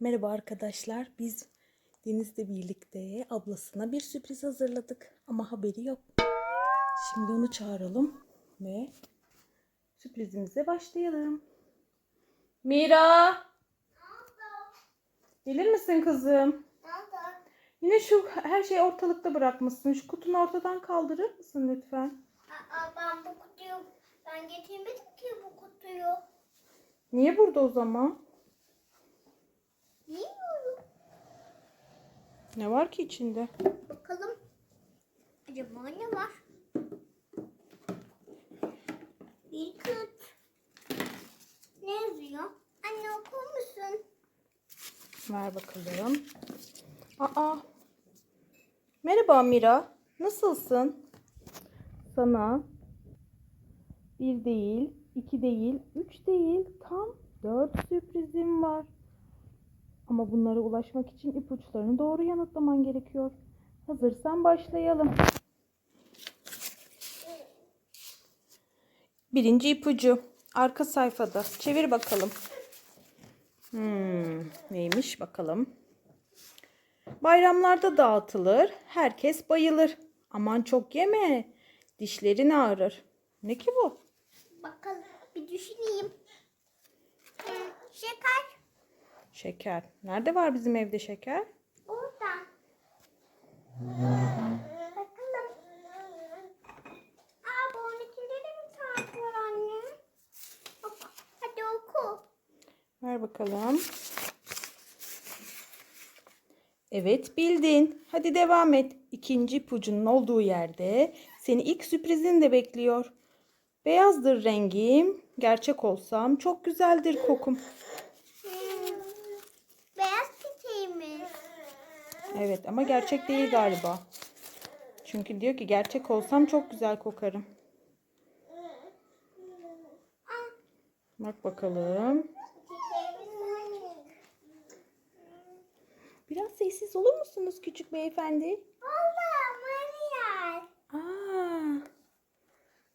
Merhaba arkadaşlar. Biz Deniz'le birlikte ablasına bir sürpriz hazırladık ama haberi yok. Şimdi onu çağıralım ve sürprizimize başlayalım. Mira! Gelir misin kızım? Yine şu her şeyi ortalıkta bırakmışsın. Şu kutunu ortadan kaldırır mısın lütfen? Aa, ben bu kutuyu ben getirmedim ki bu kutuyu. Niye burada o zaman? Bilmiyorum. Ne var ki içinde? Bakalım. Acaba ne var? Bir kıt. Ne yazıyor? Anne okur musun? Ver bakalım. Aa. Merhaba Mira. Nasılsın? Sana bir değil, iki değil, üç değil, tam dört sürprizim var. Ama bunlara ulaşmak için ipuçlarını doğru yanıtlaman gerekiyor. Hazırsan başlayalım. Birinci ipucu. Arka sayfada. Çevir bakalım. Hmm, neymiş bakalım. Bayramlarda dağıtılır, herkes bayılır. Aman çok yeme, dişlerin ağrır. Ne ki bu? Bakalım bir düşüneyim. Hmm, şeker. Şeker. Nerede var bizim evde şeker? Burada. Bakalım. Aa bunun içinde de bir saat var anne. Hadi oku. Ver bakalım. Evet bildin. Hadi devam et. İkinci ipucunun olduğu yerde seni ilk sürprizin de bekliyor. Beyazdır rengim. Gerçek olsam çok güzeldir kokum. Hmm, beyaz çiçeğimiz. Evet ama gerçek değil galiba. Çünkü diyor ki gerçek olsam çok güzel kokarım. Bak bakalım. Biraz sessiz olur musunuz küçük beyefendi? Oldu Maria. Aa,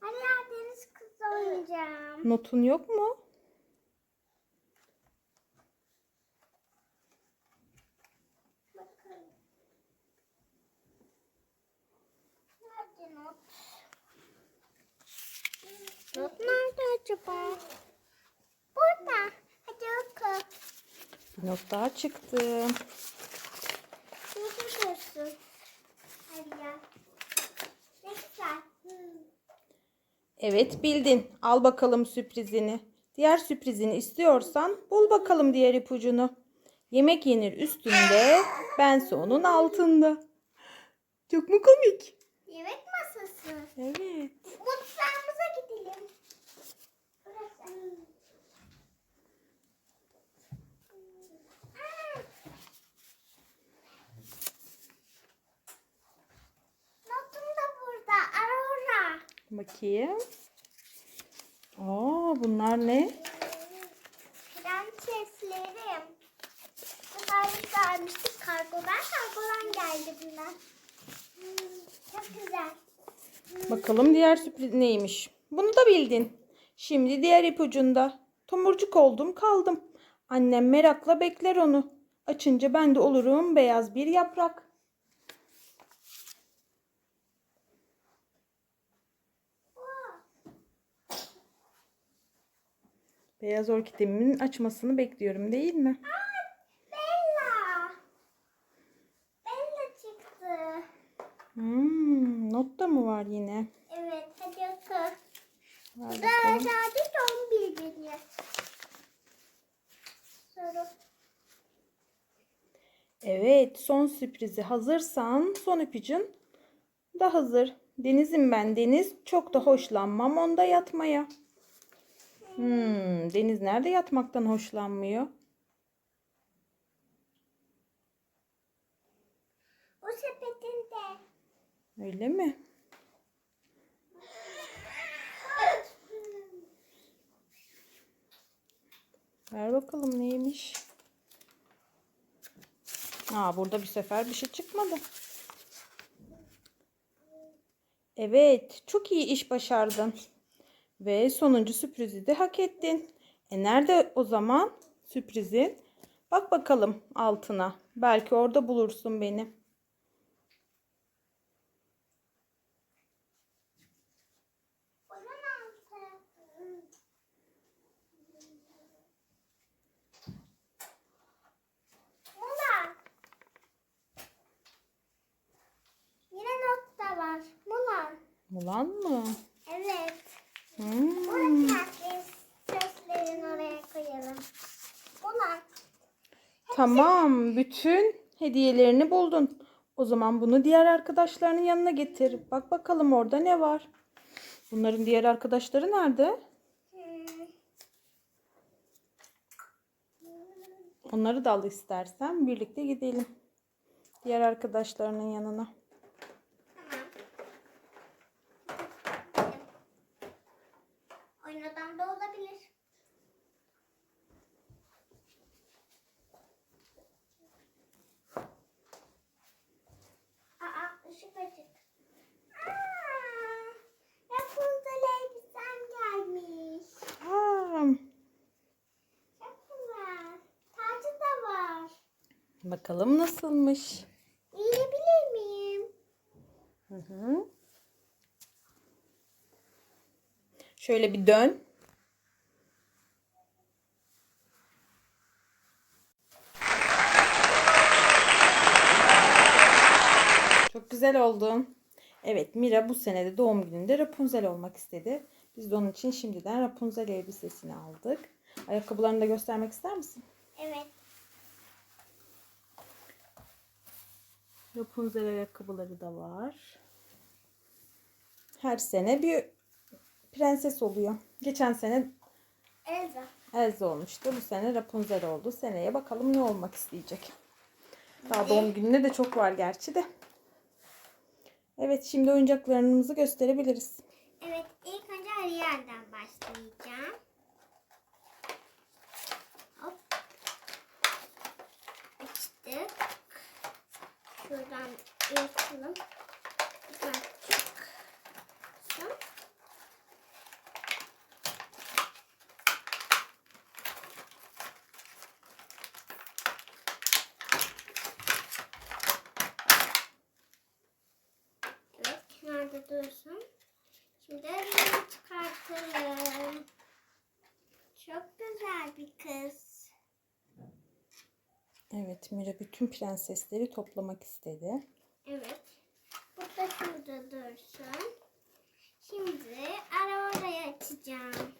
Maria deniz kızı oynayacağım. notun yok mu? Bakalım. Nerede not? Not nerede acaba? Burada. Hadi oku. Daha çıktı. Hadi ya. Ne güzel. Evet bildin. Al bakalım sürprizini. Diğer sürprizini istiyorsan bul bakalım diğer ipucunu. Yemek yenir üstünde, bense onun altında. Çok mu komik? Yemek masası. Evet. Mutfağımıza gidelim. Burası. Aa. Notum da burada. Aurora. Bakayım. Aa, bunlar ne? Prenseslerim. Bunlar biz almıştık kargodan. Kargodan geldi bunlar. Hmm, Çok güzel. Bakalım diğer sürpriz neymiş? Bunu da bildin. Şimdi diğer ipucunda. Tomurcuk oldum kaldım. Annem merakla bekler onu. Açınca ben de olurum beyaz bir yaprak. Beyaz orkidemin açmasını bekliyorum değil mi? Bella. Bella çıktı. Hmm, not da mı var yine? Evet hadi oku. Ver Bu da bakalım. sadece son bilgiyi. Soru. Evet, son sürprizi hazırsan son ipucun da hazır. Denizim ben Deniz. Çok da hoşlanmam onda yatmaya. Hmm, Deniz nerede yatmaktan hoşlanmıyor? Bu sepetinde. Öyle mi? Ver bakalım neymiş. Aa, burada bir sefer bir şey çıkmadı. Evet, çok iyi iş başardın. Ve sonuncu sürprizi de hak ettin. E nerede o zaman sürprizin? Bak bakalım altına. Belki orada bulursun beni. Mulan mı? Evet. Hmm. Buradaki seslerini oraya koyalım. Mulan. Tamam, bütün hediyelerini buldun. O zaman bunu diğer arkadaşlarının yanına getir. Bak bakalım orada ne var. Bunların diğer arkadaşları nerede? Onları da al istersen birlikte gidelim. Diğer arkadaşlarının yanına. Tamam. Oyun odamda olabilir. Aa, ışık açık. Aa, Rapunzel elbisem gelmiş. Aa, Çok güzel. Tacı da var. Bakalım nasılmış. Yiyebilir miyim? Hı hı. Şöyle bir dön. Çok güzel oldun. Evet Mira bu senede doğum gününde Rapunzel olmak istedi. Biz de onun için şimdiden Rapunzel elbisesini aldık. Ayakkabılarını da göstermek ister misin? Evet. Rapunzel ayakkabıları da var. Her sene bir prenses oluyor. Geçen sene Elza. Elsa olmuştu. Bu sene Rapunzel oldu. Seneye bakalım ne olmak isteyecek. Daha doğum gününe de çok var gerçi de. Evet şimdi oyuncaklarımızı gösterebiliriz. Evet, ilk önce her yerden başlayacağım. Şuradan yırtalım. Evet, kenarda dursun. Şimdi elini çıkartalım. Çok güzel bir kız. Evet Mira bütün prensesleri toplamak istedi. Evet. Bu da şurada dursun. Şimdi arabayı açacağım.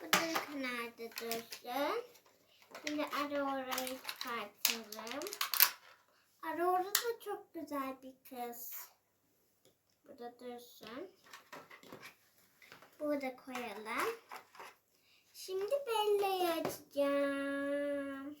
Bu da kenarda dursun. Şimdi Aurora'yı çıkartalım. Aurora da çok güzel bir kız. Burada dursun. Burada koyalım. Şimdi Bella'yı açacağım.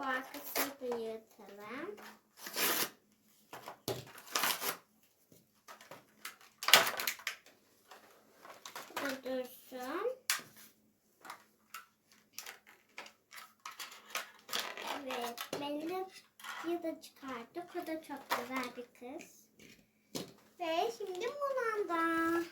Bu arkasını da yırtalım. Bu da dursun. Evet, Bella'yı da çıkardık. O da çok güzel bir kız. Ve şimdi Mulan'da.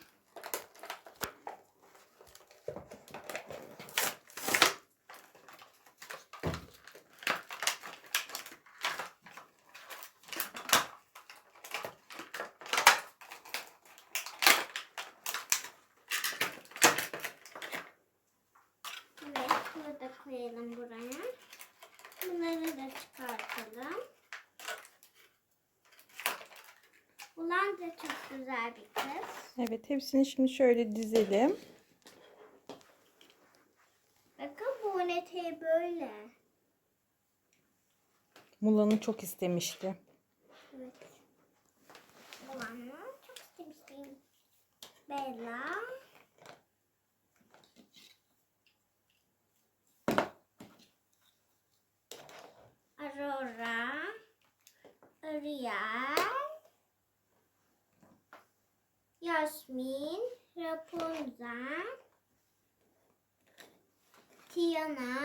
Evet, bunu da koyalım buraya. Bunları da çıkartalım. Ulan da çok güzel bir kız. Evet hepsini şimdi şöyle dizelim. Bakın bu eteği böyle. Mula'nı çok istemişti. Evet. Olanı çok istemiştim. Bella. Aurora. Ariel. Yasmin. Rapunzel. Tiana.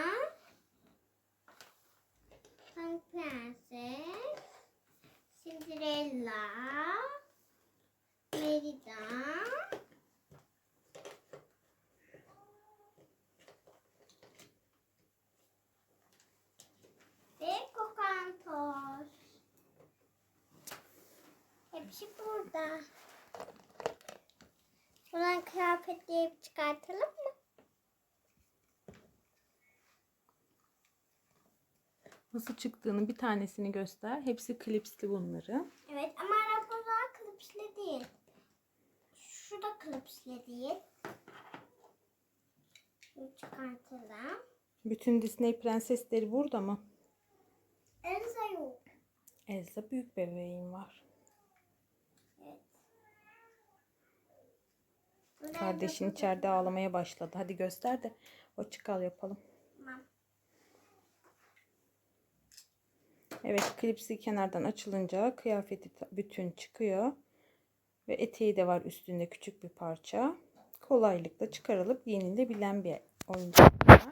Pink Prenses. Cinderella. Merida. Ve Kokantos. Hepsi burada. Buradan kıyafetleri çıkartalım mı? Nasıl çıktığını bir tanesini göster. Hepsi klipsli bunları. Evet ama Rapunzel klipsli değil. Şu da klipsli değil. Şunu çıkartalım. Bütün Disney prensesleri burada mı? Elsa yok. Elsa büyük bebeğin var. Evet. Buradan Kardeşin içeride ağlamaya başladı. Hadi göster de o çıkal yapalım. Evet klipsi kenardan açılınca kıyafeti bütün çıkıyor. Ve eteği de var üstünde küçük bir parça. Kolaylıkla çıkarılıp giyinilebilen bir oyuncaklar.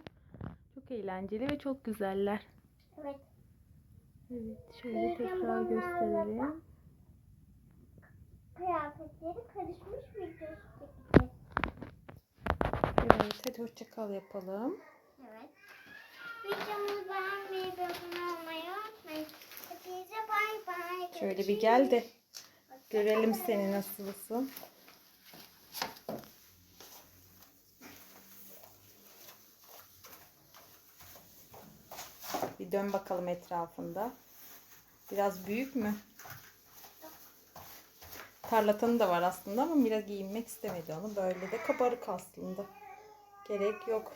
Çok eğlenceli ve çok güzeller. Evet. Evet şöyle tekrar gösterelim. Kıyafetleri karışmış bir gösterisi. Evet hadi hoşçakal yapalım. Evet. Videomuzu beğenmeyi ve abone olmayı unutmayın. Hepinize bay bay. Şöyle bir gel de görelim seni nasılsın. Bir dön bakalım etrafında. Biraz büyük mü? Tarlatanı da var aslında ama Mira giyinmek istemedi onu. Böyle de kabarık aslında gerek yok.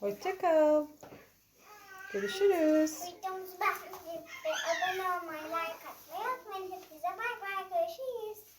Hoşçakal. Görüşürüz. Videomuzu beğenmeyi, abone olmayı, like atmayı unutmayın. Hepinize bay bay görüşürüz.